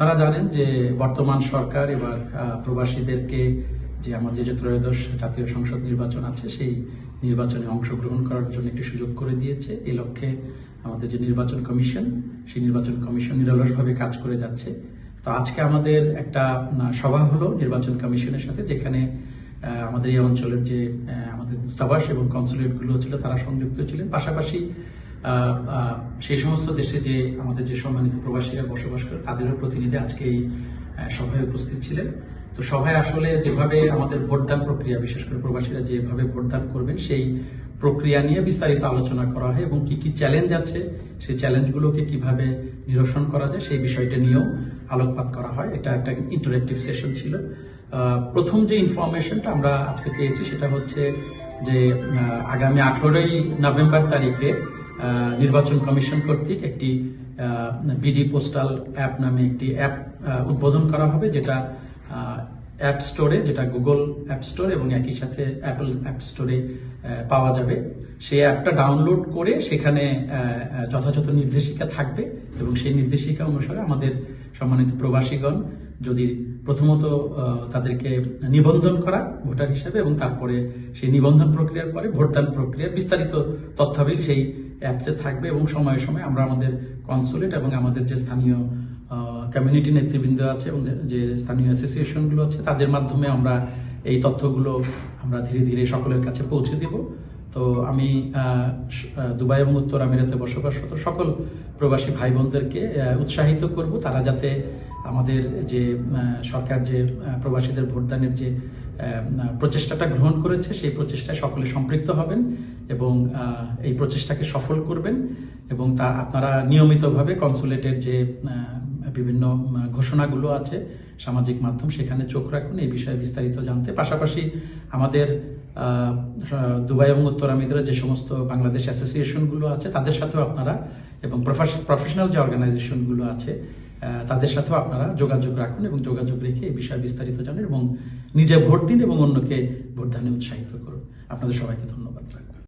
আপনারা জানেন যে বর্তমান সরকার এবার প্রবাসীদেরকে যে আমাদের যে ত্রয়োদশ জাতীয় সংসদ নির্বাচন আছে, সেই নির্বাচনে অংশগ্রহণ করার জন্য একটি সুযোগ করে দিয়েছে। এই লক্ষ্যে আমাদের যে নির্বাচন কমিশন, সেই নির্বাচন কমিশন নিরলসভাবে কাজ করে যাচ্ছে। তো আজকে আমাদের একটা সভা হলো নির্বাচন কমিশনের সাথে, যেখানে আমাদের এই অঞ্চলের যে আমাদের দূতাবাস এবং কনসুলেটগুলো ছিল, তারা সংযুক্ত ছিলেন। পাশাপাশি সেই সমস্ত দেশে যে আমাদের যে সম্মানিত প্রবাসীরা বসবাস করে, তাদেরও প্রতিনিধি আজকে এই সভায় উপস্থিত ছিলেন। তো সভায় আসলে যেভাবে আমাদের ভোটদান প্রক্রিয়া, বিশেষ করে প্রবাসীরা যেভাবে ভোটদান করবেন, সেই প্রক্রিয়া নিয়ে বিস্তারিত আলোচনা করা হয় এবং কি কি চ্যালেঞ্জ আছে, সেই চ্যালেঞ্জগুলোকে কীভাবে নিরসন করা যায়, সেই বিষয়টা নিয়েও আলোকপাত করা হয়। এটা একটা ইন্টারেক্টিভ সেশন ছিল। প্রথম যে ইনফরমেশনটা আমরা আজকে পেয়েছি, সেটা হচ্ছে যে আগামী আঠেরোই নভেম্বর তারিখে নির্বাচন কমিশন কর্তৃক একটি বিডি পোস্টাল অ্যাপ নামে একটি অ্যাপ উদ্বোধন করা হবে, যেটা অ্যাপ স্টোরে, যেটা গুগল অ্যাপ স্টোর এবং একই সাথে অ্যাপল অ্যাপ স্টোরে পাওয়া যাবে। সেই অ্যাপটা ডাউনলোড করে সেখানে যথাযথ নির্দেশিকা থাকবে এবং সেই নির্দেশিকা অনুসারে আমাদের সম্মানিত প্রবাসীগণ যদি প্রথমত তাদেরকে নিবন্ধন করা ভোটার হিসেবে এবং তারপরে সেই নিবন্ধন প্রক্রিয়ার পরে ভোটদান প্রক্রিয়া বিস্তারিত তথ্যাবলী সেই অ্যাপসে থাকবে এবং সময়ে সময়ে আমরা আমাদের কনসুলেট এবং আমাদের যে স্থানীয় কমিউনিটি নেতৃবৃন্দ আছে এবং যে- স্থানীয় অ্যাসোসিয়েশনগুলো আছে, তাদের মাধ্যমে আমরা এই তথ্যগুলো আমরা ধীরে ধীরে সকলের কাছে পৌঁছে দেব। তো আমি দুবাই এবং উত্তর আমিরাতে বসবাসরত সকল প্রবাসী ভাই বোনদেরকে উৎসাহিত করব তারা যাতে আমাদের যে সরকার যে প্রবাসীদের ভোটদানের যে প্রচেষ্টাটা গ্রহণ করেছে, সেই প্রচেষ্টায় সকলে সম্পৃক্ত হবেন এবং এই প্রচেষ্টাকে সফল করবেন এবং তা আপনারা নিয়মিতভাবে কনসুলেটের যে বিভিন্ন ঘোষণাগুলো আছে সামাজিক মাধ্যম, সেখানে চোখ রাখুন, এই বিষয়ে বিস্তারিত জানতে। পাশাপাশি আমাদের দুবাই এবং উত্তর আমিরাতের যে সমস্ত বাংলাদেশ অ্যাসোসিয়েশনগুলো আছে, তাদের সাথেও আপনারা এবং প্রফেশনাল যে অর্গানাইজেশনগুলো আছে তাদের সাথেও আপনারা যোগাযোগ রাখুন এবং যোগাযোগ রেখে এই বিষয়ে বিস্তারিত জানেন এবং নিজে ভোট দিন এবং অন্যকে ভোটদানে উৎসাহিত করুন। আপনাদের সবাইকে ধন্যবাদ।